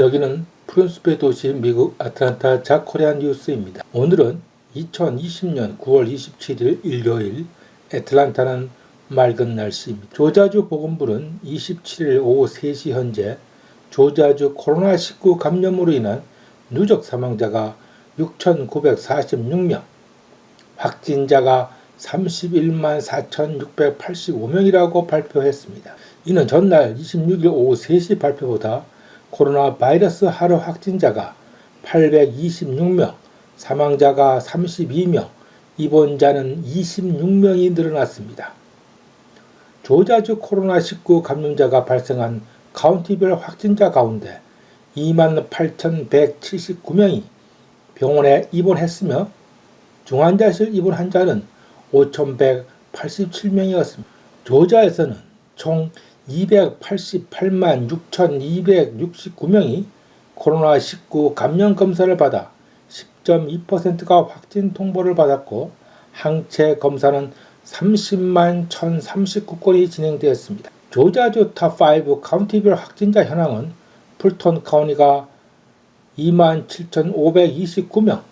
여기는 프린스베 도시 미국 아틀란타 자코리안 뉴스입니다. 오늘은 2020년 9월 27일 일요일 애틀란타는 맑은 날씨입니다. 조자주 보건부는 27일 오후 3시 현재 조자주 코로나19 감염으로 인한 누적 사망자가 6,946명, 확진자가 31만 4,685명이라고 발표했습니다. 이는 전날 26일 오후 3시 발표보다 코로나 바이러스 하루 확진자가 826명, 사망자가 32명, 입원자는 26명이 늘어났습니다. 조자주 코로나19 감염자가 발생한 카운티별 확진자 가운데 28,179명이 병원에 입원했으며 중환자실 입원 환자는 5,187명이었습니다. 조자에서는 총 288만 6,269명이 코로나19 감염 검사를 받아 10.2%가 확진 통보를 받았고 항체 검사는 30만 1,039건이 진행되었습니다. 조자주 탑5 카운티별 확진자 현황은 풀톤 카운티가 27,529명,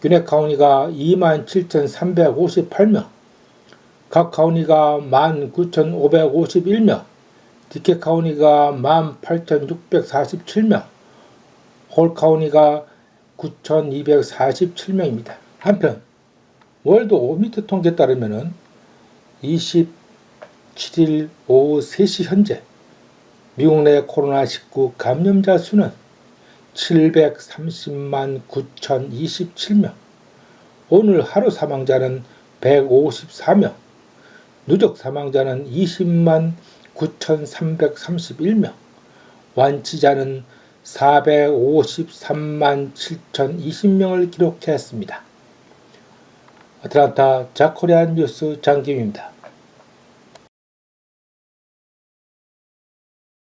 규넥 카운티가 27,358명, 각 카운티가 19,551명, 디케 카운티가 18,647명, 홀 카운티가 9,247명입니다. 한편 월드 오미트 통계에 따르면 27일 오후 3시 현재 미국 내 코로나19 감염자 수는 730만 9,027명, 오늘 하루 사망자는 154명, 누적 사망자는 20만 9,331명, 완치자는 453만 7,020명을 기록했습니다. 아틀란타 자코리안 뉴스 장김입니다.